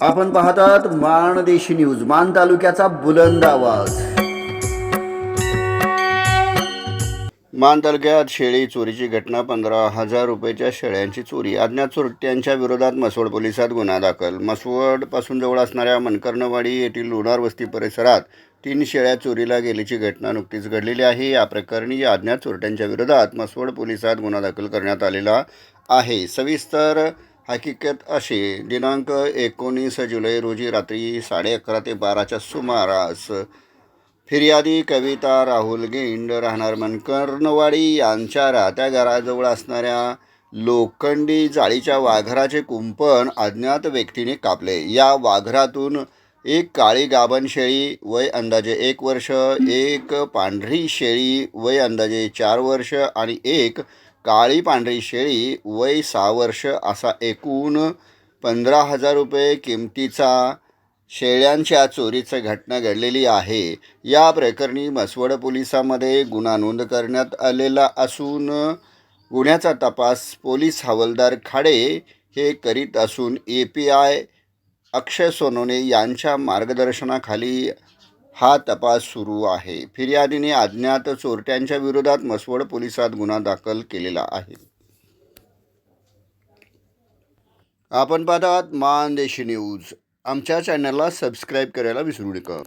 आपण पाहतात माणदेशी न्यूज मान तालुक्याचा बुलंद आवाज. मान तालुक्यात शेळी चोरीची घटना पंधरा हजार रुपयाच्या शेळ्यांची चोरी अज्ञात चोरट्यांच्या विरोधात मसवड पोलिसात गुन्हा दाखल. मसवडपासून जवळ असणाऱ्या मनकर्णवाडी येथील लोणार वस्ती परिसरात तीन शेळ्या चोरीला गेल्याची घटना नुकतीच घडलेली आहे. या प्रकरणी या अज्ञात चोरट्यांच्या विरोधात मसवड पोलिसात गुन्हा दाखल करण्यात आलेला आहे. सविस्तर हकीकत अशी. दिनांक एकोणीस जुलै रोजी रात्री साडे अकरा ते बाराच्या सुमारास फिर्यादी कविता राहुल गेंड राहणार मनकर्णवाडी यांच्या राहत्या घराजवळ असणाऱ्या लोखंडी जाळीच्या वाघराचे कुंपण अज्ञात व्यक्तीने कापले. या वाघरातून एक काळी गाभण शेळी वय अंदाजे एक वर्ष एक पांढरी शेळी वय अंदाजे चार वर्ष आणि एक काळी पांढरी शेळी वय सहा वर्ष असा एकूण पंधरा हजार रुपये किमतीचा शेळ्यांच्या चोरीची घटना घडलेली आहे. या प्रकरणी मसवड पोलिसामध्ये गुन्हा नोंद करण्यात आलेला असून गुन्ह्याचा तपास पोलीस हवालदार खाडे हे करीत असून A P I Akshay Sonone यांच्या मार्गदर्शनाखाली हा तपास सुरू आहे. फिर्यादीने अज्ञात चोरट्यांच्या विरोधात मसवड पोलिसात गुन्हा दाखल केलेला आहे. आपण पाहतात मानदेशी न्यूज. आमच्या चॅनलला सबस्क्राईब करायला विसरू नका.